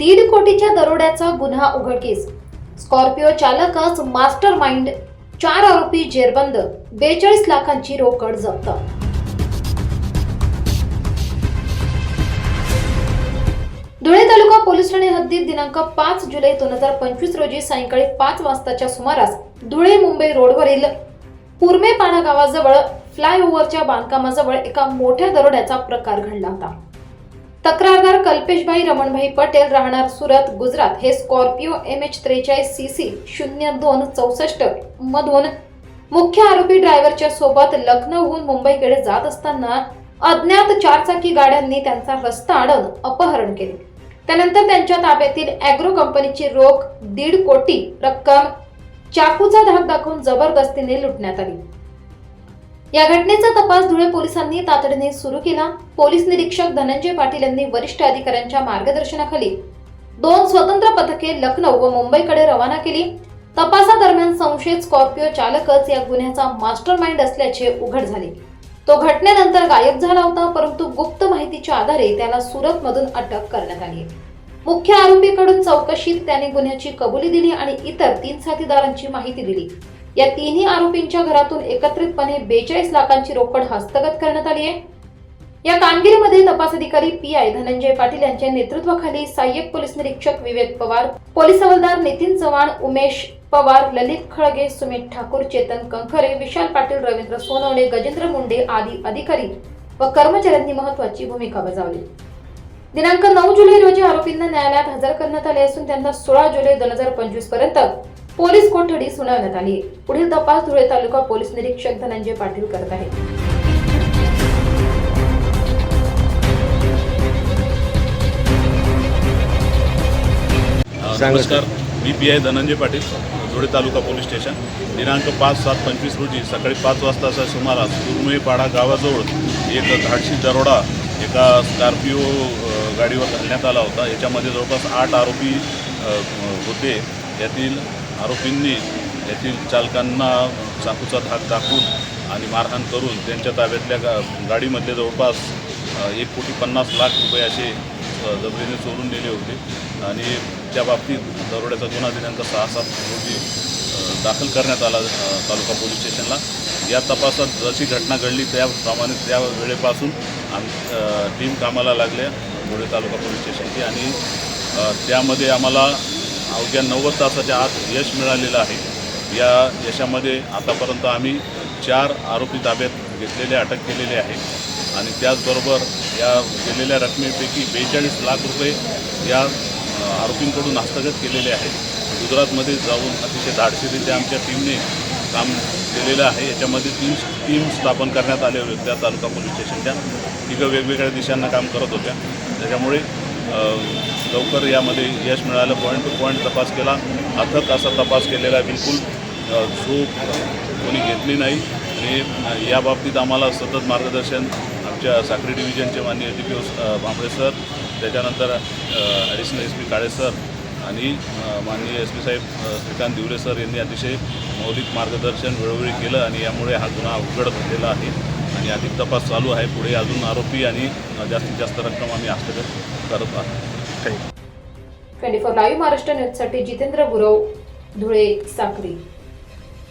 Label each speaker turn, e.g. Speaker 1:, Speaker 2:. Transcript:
Speaker 1: दीड कोटीच्या दरोड्याचा गुन्हा उघडकीस. स्कॉर्पिओ चालकच मास्टर माइंड चार आरोपी जेरबंद बेचाळीस लाखांची रोकड जप्त. धुळे तालुका पोलीस ठाणे हद्दीत दिनांक पाच जुलै दोन हजार पंचवीस रोजी सायंकाळी पाच वाजताच्या सुमारास धुळे मुंबई रोडवरील पुरमेपाडा गावाजवळ फ्लायओव्हरच्या बांधकामाजवळ एका मोठ्या दरोड्याचा प्रकार घडला होता. अल्पेशभाई रमणभाई पटेल राहणार सुरत गुजरात. हे स्कॉर्पिओ एम एच त्रेचाळीस सी सी शून्य दोन चौसष्ट मधून मुख्य आरोपी ड्रायव्हरच्या सोबत लखनौहून मुंबईकडे जात असताना अज्ञात चारचाकी गाड्यांनी त्यांचा रस्ता अडवून अपहरण केले. त्यानंतर त्यांच्या ताब्यातील अॅग्रो कंपनीची रोख दीड कोटी रक्कम चाकूचा धाक दाखवून जबरदस्तीने लुटण्यात आली. या घटनेचा तपास धुळे पोलिसांनी तातडीने सुरू केला. पोलीस निरीक्षक धनंजय पाटील यांनी वरिष्ठ अधिकाऱ्यांच्या मार्गदर्शनाखाली दोन स्वतंत्र पथके लखनौ व मुंबईकडे रवाना केली. तपासादरम्यान संशयित स्कॉर्पिओ चालकच या गुन्ह्याचा मास्टर माइंड असल्याचे उघड झाले. तो घटनेनंतर गायब झाला होता परंतु गुप्त माहितीच्या आधारे त्याला सुरतमधून अटक करण्यात आली. मुख्य आरोपीकडून चौकशीत त्याने गुन्ह्याची कबुली दिली आणि इतर तीन साथीदारांची माहिती दिली. या तिन्ही आरोपींच्या घरातून एकत्रितपणे बेचाळीस लाखांची रोकड हस्तगत करण्यात आली आहे. या कामगिरीमध्ये तपास अधिकारी पी आय धनंजय पाटील यांच्या नेतृत्वाखाली सहाय्यक पोलीस निरीक्षक विवेक पवार पोलीस हवालदार नितीन चव्हाण उमेश पवार ललित खळगे सुमित ठाकूर चेतन कंखरे विशाल पाटील रवींद्र सोनवणे गजेंद्र मुंडे आदी अधिकारी व कर्मचाऱ्यांनी महत्वाची भूमिका बजावली. दिनांक नऊ जुलै रोजी आरोपींना न्यायालयात हजर करण्यात आले असून त्यांना सोळा जुलै दोन हजार पंचवीसपर्यंत पोलीस कोठडी सुनावण्यात आली. पुढील तपास धुळे तालुका पोलीस निरीक्षक धनंजय पाटील करत आहेत.
Speaker 2: नमस्कार. मी P I Dhananjay Patil Dhule taluka police station. दिनांक पाच सात पंचवीस रोजी सकाळी पाच वाजताच्या सुमारास उर्मेपाडा गावाजवळ एक धाडशी दरोडा एका स्कॉर्पिओ गाडीवर घालण्यात आला होता. याच्यामध्ये जवळपास आठ आरोपी होते. यातील आरोपींनी येथील चालकांना चाकूचा धाक दाखवून आणि मारहाण करून त्यांच्या ताब्यातल्या गा गाडीमधले जवळपास एक कोटी पन्नास लाख रुपये असे जबरीने चोरून नेले होते. आणि त्या बाबतीत दरोड्याचा गुन्हा दिनांक सहा सात रोजी दाखल करण्यात आला तालुका पोलीस स्टेशनला. या तपासात जशी घटना घडली त्याप्रमाणे त्या वेळेपासून आम टीम कामाला लागल्या धुळे तालुका पोलीस स्टेशनची. आणि त्यामध्ये आम्हाला अवघ्या नव्वद तासाच्या आत यश मिळालेलं आहे. या यशामध्ये आतापर्यंत आम्ही चार आरोपी ताब्यात घेतलेले अटक केलेले आहे. आणि त्याचबरोबर या गेलेल्या रकमेपैकी बेचाळीस लाख रुपये या आरोपींकडून हस्तगत केलेले आहेत. गुजरातमध्ये जाऊन अतिशय धाडसीरित्या आमच्या टीमने काम केलेलं आहे. याच्यामध्ये तीन टीम स्थापन करण्यात आले होते. त्या तालुका पोलीस स्टेशनच्या. तिघं वेगवेगळ्या दिशांना काम करत होत्या. त्याच्यामुळे लवकर यामध्ये यश मिळालं पॉईंट टू पॉईंट तपास केला. अथक असा तपास केलेला आहे बिलकुल झोप कोणी घेतली नाही आणि याबाबतीत आम्हाला सतत मार्गदर्शन आमच्या साखरी डिव्हिजनचे माननीय D P O Bhambale sir त्याच्यानंतर additional S P Kale sir आणि माननीय एस पी साहेब श्रीकांत दिवरे सर यांनी अतिशय मौलिक मार्गदर्शन वेळोवेळी केलं आणि यामुळे हा गुन्हा उघड झालेला आहे. आणि अधिक तपास चालू आहे. पुढे अजून आरोपी आणि जास्तीत जास्त रक्कम आम्ही हस्तगत करत आहोत.
Speaker 1: ट्वेंटी फोर लाईव्ह महाराष्ट्र न्यूजसाठी जितेंद्र गुरव धुळे साखरी